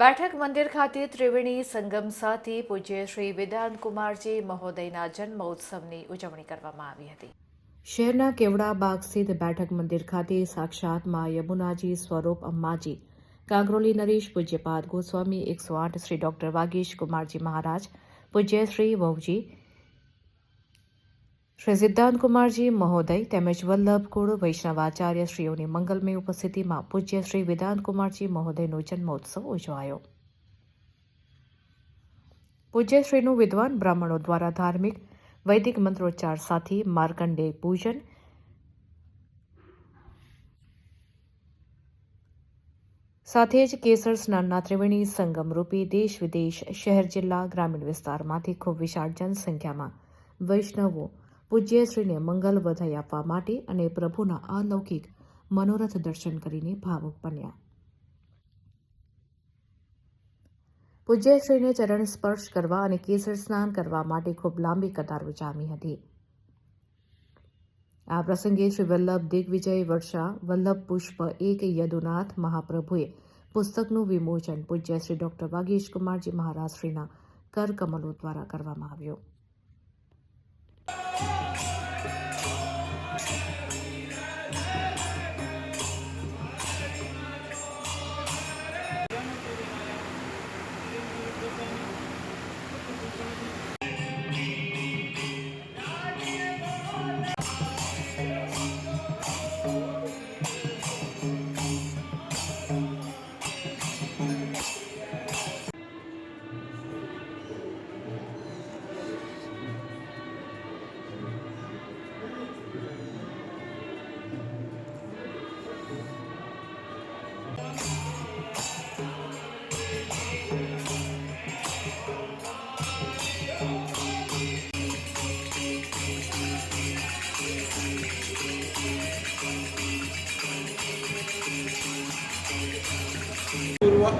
બેઠક મંદિર ખાતે ત્રિવેણી સંગમ સાથે પૂજ્ય શ્રી વેદાંત કુમારજી મહોદયના જન્મોત્સવની ઉજવણી કરવામાં આવી હતી. શહેરના કેવડા બાગ સ્થિત બેઠક મંદિર ખાતે સાક્ષાત મા યમુનાજી સ્વરૂપ અંબાજી કાંગરોલી નરેશ પૂજ્યપાદ ગોસ્વામી એકસો આઠ શ્રી ડોક્ટર વાગીશ કુમારજી મહારાજ, પૂજ્ય શ્રી વહુજી શ્રી સિદ્ધાંત કુમારજી, મહોદય તેમજ વલ્લભકુળ વૈષ્ણવાચાર્ય શ્રીઓની મંગલમય ઉપસ્થિતિમાં પૂજ્ય શ્રી વેદાંત કુમારજી મહોદયનો જન્મોત્સવ ઉજવાયો. પૂજ્ય શ્રીનું વિદ્વાન બ્રાહ્મણો દ્વારા ધાર્મિક વૈદિક મંત્રોચ્ચાર સાથે માર્કંડે પૂજન સાથે જ કેસર સ્નાનના ત્રિવેણી સંગમ રૂપી દેશ વિદેશ, શહેર જિલ્લા, ગ્રામીણ વિસ્તારમાંથી ખૂબ વિશાળ જનસંખ્યામાં વૈષ્ણવો પૂજ્ય શ્રીને મંગલ વધાઈ આપવા માટે અને પ્રભુના અલૌકિક મનોરથ દર્શન કરીને ભાવુક બન્યા. પૂજ્યશ્રીને ચરણ સ્પર્શ કરવા અને કેસર સ્નાન કરવા માટે ખૂબ લાંબી કતારો જામી હતી. આ પ્રસંગે શ્રી વલ્લભ દિગ્વિજય વર્ષા, વલ્લભ પુષ્પ એક યદુનાથ મહાપ્રભુએ પુસ્તકનું વિમોચન પૂજ્ય શ્રી ડોક્ટર વાગીશ કુમારજી મહારાજ શ્રીના કરકમલો દ્વારા કરવામાં આવ્યું.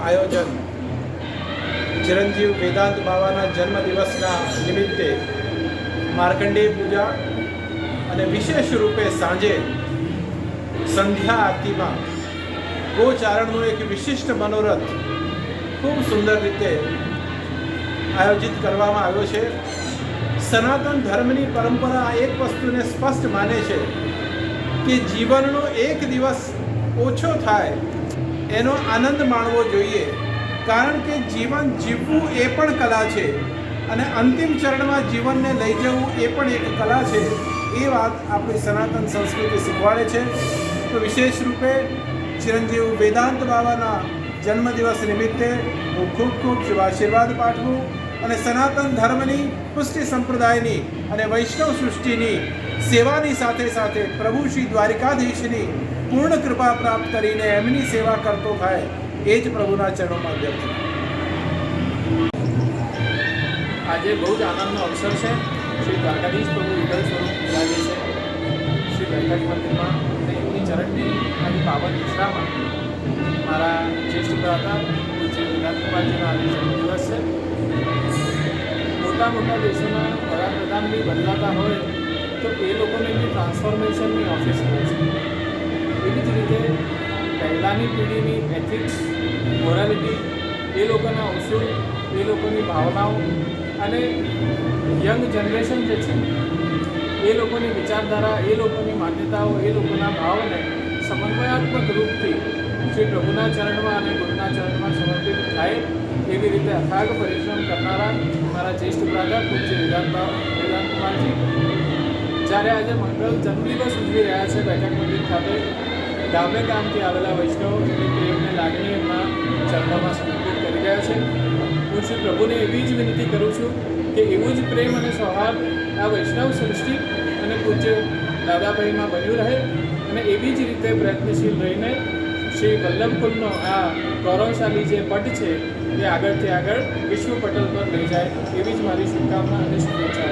આયોજન ચિરંજીવ વેદાંત બાવાના જન્મદિવસના નિમિત્તે માર્કંડેય પૂજા અને વિશેષ રૂપે સાંજે સંધ્યા આરતીમાં ગોચારણનો એક વિશિષ્ટ મનોરથ ખૂબ સુંદર રીતે આયોજિત કરવામાં આવ્યો છે. સનાતન ધર્મની પરંપરા એક વસ્તુને સ્પષ્ટ માને છે કે જીવનનો એક દિવસ ઓછો થાય એનો આનંદ માણવો જોઈએ. કારણ કે જીવન જીવવું એ પણ કલા છે. અને અંતિમ ચરણમાં જીવનને લઈ જવું એ પણ એક કલા છે. એ વાત આપણી સનાતન સંસ્કૃતિ શીખવાડે છે. તો વિશેષ રૂપે ચિરંજીવ વેદાંત બાબાના જન્મદિવસ નિમિત્તે હું ખૂબ ખૂબ શુભ આશીર્વાદ પાઠવું. અને સનાતન ધર્મની, પુષ્ટિ સંપ્રદાયની અને વૈષ્ણવ સૃષ્ટિની સેવાની સાથે સાથે પ્રભુ શ્રી દ્વારિકાધીશની પૂર્ણ કૃપા પ્રાપ્ત કરીને એમની સેવા કરતો થાય એ જ પ્રભુના ચરણોમાં વ્યક્ત આજે બહુ જ આનંદનો અવસર છે. શ્રી દ્વારકાધીશ પ્રભુ વિઠ્ઠલ સ્વરૂપ બિરાજે છે, શ્રી બેઠક મંદિરમાં અને એમની ચરણની અને પાવન નિશ્રામાં મારા જ્યેષ્ઠ ભ્રાતા પૂજ્ય વિરાટ કુમારજીનો આજે જન્મદિવસ છે. મોટા મોટા દેશોના વડાપ્રધાન બી બદલાતા હોય તો એ લોકોને બી ટ્રાન્સફોર્મેશનની ઓફિસ હોય છે. એવી જ રીતે પહેલાંની પેઢીની એથિક્સ મોરાલિટી એ લોકોના ઉસૂલ, એ લોકોની ભાવનાઓ અને યંગ જનરેશન જે છે, એ લોકોની વિચારધારા, એ લોકોની માન્યતાઓ, એ લોકોના ભાવને સમન્વયાત્મક રૂપથી શ્રી પ્રભુના ચરણમાં અને ગુરુના ચરણમાં સમર્પિત થાય, એવી રીતે અથાગ પરિશ્રમ કરનારા મારા જ્યેષ્ઠ ભ્રાતા પૂજ્ય વેદાંત વિધાનકુમારજી કુમારજી. જ્યારે આજે મંગળ જન્મદિવસ ઉજવી રહ્યા છે બેઠક મંદિર ખાતે ગામે ગામથી આવેલા વૈષ્ણવ એમની પ્રેમને લાગણી એમના ચરણોમાં સમર્પિત કરી રહ્યા છે. હું શ્રી પ્રભુને એવી જ વિનંતી કરું છું કે એવું જ પ્રેમ અને સૌહાર્દ આ વૈષ્ણવ સૃષ્ટિ અને પૂજ્ય દાદાભાઈમાં બન્યું રહે અને એવી જ રીતે પ્રયત્નશીલ રહીને શ્રી વલ્લભકુલનો આ ગૌરવશાલી જે પટ છે તે આગળથી આગળ વિશ્વ પટલ પર લઈ જાય. એવી જ મારી શુભકામના અને શુભેચ્છા